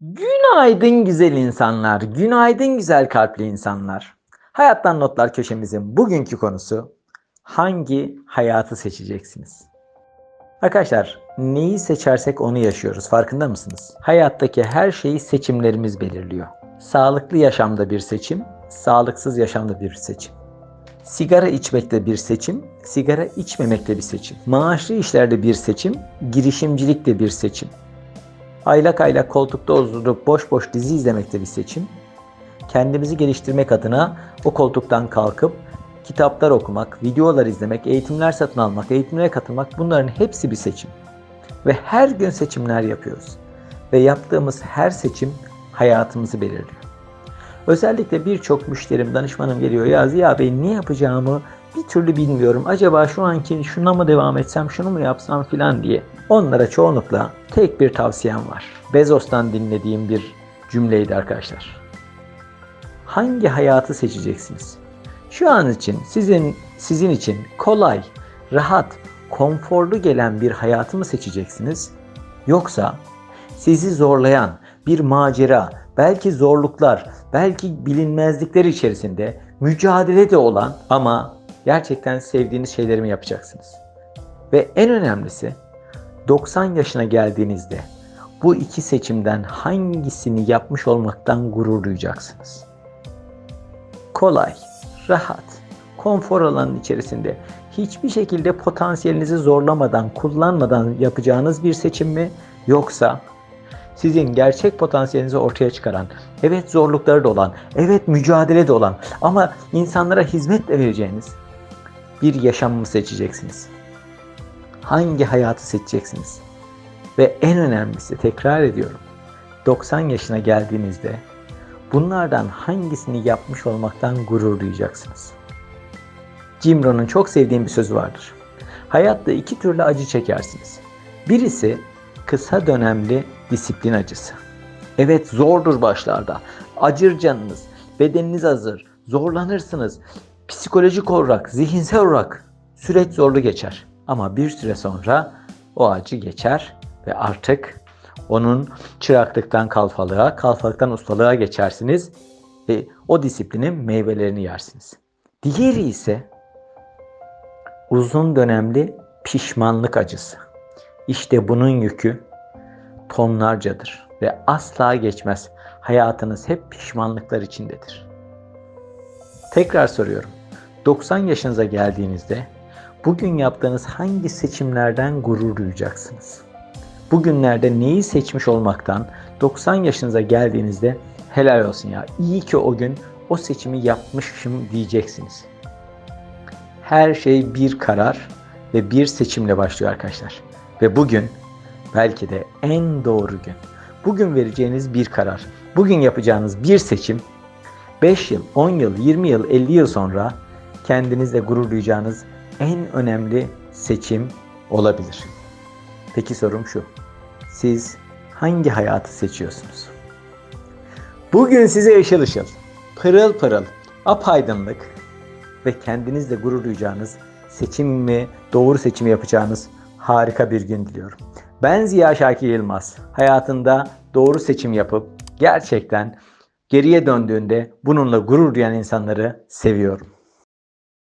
Günaydın güzel insanlar, günaydın güzel kalpli insanlar. Hayattan Notlar köşemizin bugünkü konusu hangi hayatı seçeceksiniz? Arkadaşlar neyi seçersek onu yaşıyoruz farkında mısınız? Hayattaki her şeyi seçimlerimiz belirliyor. Sağlıklı yaşamda bir seçim, sağlıksız yaşamda bir seçim. Sigara içmekte bir seçim, sigara içmemekte bir seçim. Maaşlı işlerde bir seçim, girişimcilikte bir seçim. Aylak aylak koltukta oturup boş boş dizi izlemekte bir seçim. Kendimizi geliştirmek adına o koltuktan kalkıp kitaplar okumak, videolar izlemek, eğitimler satın almak, eğitimlere katılmak bunların hepsi bir seçim. Ve her gün seçimler yapıyoruz. Ve yaptığımız her seçim hayatımızı belirliyor. Özellikle birçok müşterim, danışmanım geliyor ya Ziya Bey ne yapacağımı bir türlü bilmiyorum. Acaba şu anki şuna mı devam etsem, şunu mu yapsam filan diye. Onlara çoğunlukla tek bir tavsiyem var. Bezos'tan dinlediğim bir cümleydi arkadaşlar. Hangi hayatı seçeceksiniz? Şu an için sizin sizin için kolay, rahat, konforlu gelen bir hayatı mı seçeceksiniz? Yoksa sizi zorlayan bir macera, belki zorluklar, belki bilinmezlikler içerisinde mücadele de olan ama gerçekten sevdiğiniz şeyleri mi yapacaksınız? Ve en önemlisi 90 yaşına geldiğinizde bu iki seçimden hangisini yapmış olmaktan gurur duyacaksınız? Kolay, rahat, konfor alanının içerisinde hiçbir şekilde potansiyelinizi zorlamadan, kullanmadan yapacağınız bir seçim mi? Yoksa sizin gerçek potansiyelinizi ortaya çıkaran, evet zorlukları da olan, evet mücadele de olan ama insanlara hizmet de vereceğiniz bir yaşam mı seçeceksiniz? Hangi hayatı seçeceksiniz? Ve en önemlisi tekrar ediyorum. 90 yaşına geldiğinizde bunlardan hangisini yapmış olmaktan gurur duyacaksınız? Jim Rohn'un çok sevdiğim bir sözü vardır. Hayatta iki türlü acı çekersiniz. Birisi kısa dönemli disiplin acısı. Evet zordur başlarda. Acır canınız, bedeniniz hazır, zorlanırsınız. Psikolojik olarak, zihinsel olarak süreç zorlu geçer. Ama bir süre sonra o acı geçer ve artık onun çıraklıktan kalfalığa, kalfalıktan ustalığa geçersiniz ve o disiplinin meyvelerini yersiniz. Diğeri ise uzun dönemli pişmanlık acısı. İşte bunun yükü tonlarcadır ve asla geçmez. Hayatınız hep pişmanlıklar içindedir. Tekrar soruyorum. 90 yaşınıza geldiğinizde bugün yaptığınız hangi seçimlerden gurur duyacaksınız? Bugünlerde neyi seçmiş olmaktan 90 yaşınıza geldiğinizde helal olsun ya. İyi ki o gün o seçimi yapmışım diyeceksiniz. Her şey bir karar ve bir seçimle başlıyor arkadaşlar. Ve bugün belki de en doğru gün. Bugün vereceğiniz bir karar, bugün yapacağınız bir seçim 5 yıl, 10 yıl, 20 yıl, 50 yıl sonra kendinizle gurur duyacağınız en önemli seçim olabilir. Peki sorum şu. Siz hangi hayatı seçiyorsunuz? Bugün size ışıl ışıl, pırıl pırıl, apaydınlık ve kendinizle gurur duyacağınız seçimi, doğru seçimi yapacağınız harika bir gün diliyorum. Ben Ziya Şakir Yılmaz. Hayatında doğru seçim yapıp gerçekten geriye döndüğünde bununla gurur duyan insanları seviyorum.